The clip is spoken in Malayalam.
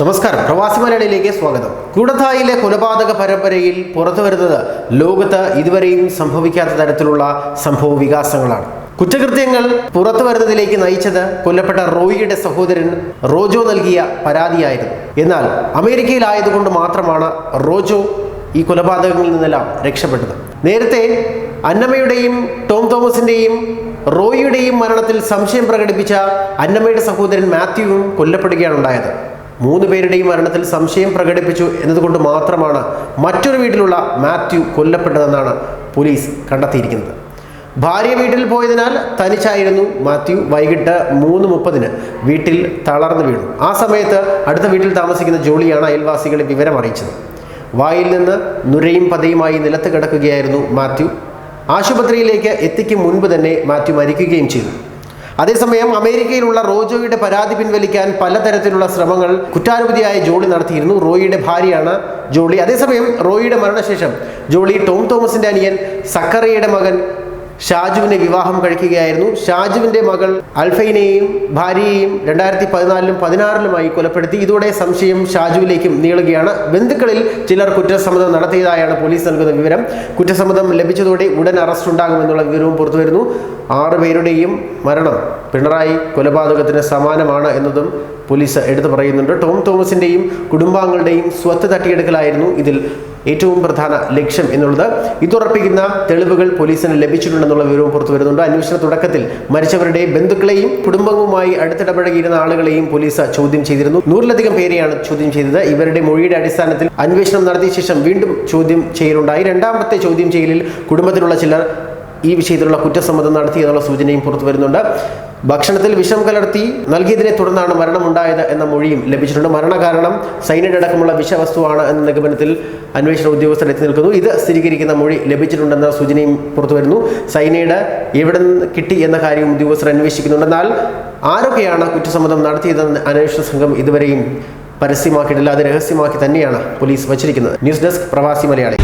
നമസ്കാരം. പ്രവാസി മലയാളിയിലേക്ക് സ്വാഗതം. കൂടത്തായിലെ കൊലപാതക പരമ്പരയിൽ പുറത്തു വരുന്നത് ലോകത്ത് ഇതുവരെയും സംഭവിക്കാത്ത തരത്തിലുള്ള സംഭവ വികാസങ്ങളാണ്. കുറ്റകൃത്യങ്ങൾ പുറത്തു വരുന്നതിലേക്ക് നയിച്ചത് കൊല്ലപ്പെട്ട റോയിയുടെ സഹോദരൻ റോജോ നൽകിയ പരാതിയായിരുന്നു. എന്നാൽ അമേരിക്കയിലായതുകൊണ്ട് മാത്രമാണ് റോജോ ഈ കൊലപാതകങ്ങളിൽ നിന്നെല്ലാം രക്ഷപ്പെട്ടത്. നേരത്തെ അന്നമ്മയുടെയും ടോം തോമസിന്റെയും റോയിയുടെയും മരണത്തിൽ സംശയം പ്രകടിപ്പിച്ച അന്നമ്മയുടെ സഹോദരൻ മാത്യുവും കൊല്ലപ്പെടുകയാണ് ഉണ്ടായത്. മൂന്ന് പേരുടെയും മരണത്തിൽ സംശയം പ്രകടിപ്പിച്ചു എന്നതുകൊണ്ട് മാത്രമാണ് മറ്റൊരു വീട്ടിലുള്ള മാത്യു കൊല്ലപ്പെട്ടതെന്നാണ് പോലീസ് കണ്ടെത്തിയിരിക്കുന്നത്. ഭാര്യ വീട്ടിൽ പോയതിനാൽ തനിച്ചായിരുന്നു മാത്യു. വൈകിട്ട് മൂന്ന് മുപ്പതിന് വീട്ടിൽ തളർന്നു വീണു. ആ സമയത്ത് അടുത്ത വീട്ടിൽ താമസിക്കുന്ന ജോളിയാണ് അയൽവാസികളെ വിവരം അറിയിച്ചത്. വായിൽ നിന്ന് നുരയും പതയുമായി നിലത്ത് കിടക്കുകയായിരുന്നു മാത്യു. ആശുപത്രിയിലേക്ക് എത്തിക്കും മുൻപ് തന്നെ മാത്യു മരിക്കുകയും ചെയ്തു. അതേസമയം അമേരിക്കയിലുള്ള റോജോയുടെ പരാതി പിൻവലിക്കാൻ പലതരത്തിലുള്ള ശ്രമങ്ങൾ കുറ്റാനുപതിയായ ജോളി നടത്തിയിരുന്നു. റോയിയുടെ ഭാര്യയാണ് ജോളി. അതേസമയം റോയിയുടെ മരണശേഷം ജോളി ടോം തോമസിന്റെ അനിയൻ സക്കറിയുടെ മകൻ ഷാജുവിനെ വിവാഹം കഴിക്കുകയായിരുന്നു. ഷാജുവിന്റെ മകൾ അൽഫൈനെയും ഭാര്യയെയും രണ്ടായിരത്തി പതിനാലിലും പതിനാറിലുമായി കൊലപ്പെടുത്തി. ഇതോടെ സംശയം ഷാജുവിലേക്കും നീളുകയാണ്. ബന്ധുക്കളിൽ ചിലർ കുറ്റസമ്മതം നടത്തിയതായാണ് പോലീസ് നൽകുന്ന വിവരം. കുറ്റസമ്മതം ലഭിച്ചതോടെ ഉടൻ അറസ്റ്റ് ഉണ്ടാകുമെന്നുള്ള വിവരവും പുറത്തുവരുന്നു. ആറുപേരുടെയും മരണം പിണറായി കൊലപാതകത്തിന് സമാനമാണ് എന്നതും പോലീസ് എടുത്തു പറയുന്നുണ്ട്. ടോം തോമസിന്റെയും കുടുംബാംഗങ്ങളുടെയും സ്വത്ത് തട്ടിയെടുക്കലായിരുന്നു ഇതിൽ ഏറ്റവും പ്രധാന ലക്ഷ്യം എന്നുള്ളത്. ഇതുറപ്പിക്കുന്ന തെളിവുകൾ പോലീസിന് ലഭിച്ചിട്ടുണ്ടെന്നുള്ള വിവരവും പുറത്തു വരുന്നുണ്ട്. അന്വേഷണ തുടക്കത്തിൽ മരിച്ചവരുടെ ബന്ധുക്കളെയും കുടുംബവുമായി അടുത്തിടപഴകിയിരുന്ന ആളുകളെയും പോലീസ് ചോദ്യം ചെയ്തിരുന്നു. നൂറിലധികം പേരെയാണ് ചോദ്യം ചെയ്തത്. ഇവരുടെ മൊഴിയുടെ അടിസ്ഥാനത്തിൽ അന്വേഷണം നടത്തിയ ശേഷം വീണ്ടും ചോദ്യം ചെയ്യലുണ്ടായി. രണ്ടാമത്തെ ചോദ്യം ചെയ്യലിൽ കുടുംബത്തിലുള്ള ചിലർ ഈ വിഷയത്തിലുള്ള കുറ്റസമ്മതം നടത്തി എന്നുള്ള സൂചനയും പുറത്തു വരുന്നുണ്ട്. ഭക്ഷണത്തിൽ വിഷം കലർത്തി നൽകിയതിനെ തുടർന്നാണ് മരണമുണ്ടായത് എന്ന മൊഴിയും ലഭിച്ചിട്ടുണ്ട്. മരണകാരണം സൈനൈഡ് അടക്കമുള്ള വിഷവസ്തുവാണ് എന്ന നിഗമനത്തിൽ അന്വേഷണ ഉദ്യോഗസ്ഥർ എത്തി നിൽക്കുന്നു. ഇത് സ്ഥിരീകരിക്കുന്ന മൊഴി ലഭിച്ചിട്ടുണ്ടെന്ന സൂചനയും പുറത്തു വരുന്നു. സൈനൈഡ് എവിടെ നിന്ന് കിട്ടി എന്ന കാര്യം ഉദ്യോഗസ്ഥർ അന്വേഷിക്കുന്നുണ്ട്. എന്നാൽ ആരൊക്കെയാണ് കുറ്റസമ്മതം നടത്തിയതെന്ന് അന്വേഷണ സംഘം ഇതുവരെയും പരസ്യമാക്കിയിട്ടില്ല. അത് രഹസ്യമാക്കി തന്നെയാണ് പോലീസ് വച്ചിരിക്കുന്നത്. ന്യൂസ് ഡെസ്ക് പ്രവാസി മലയാളി.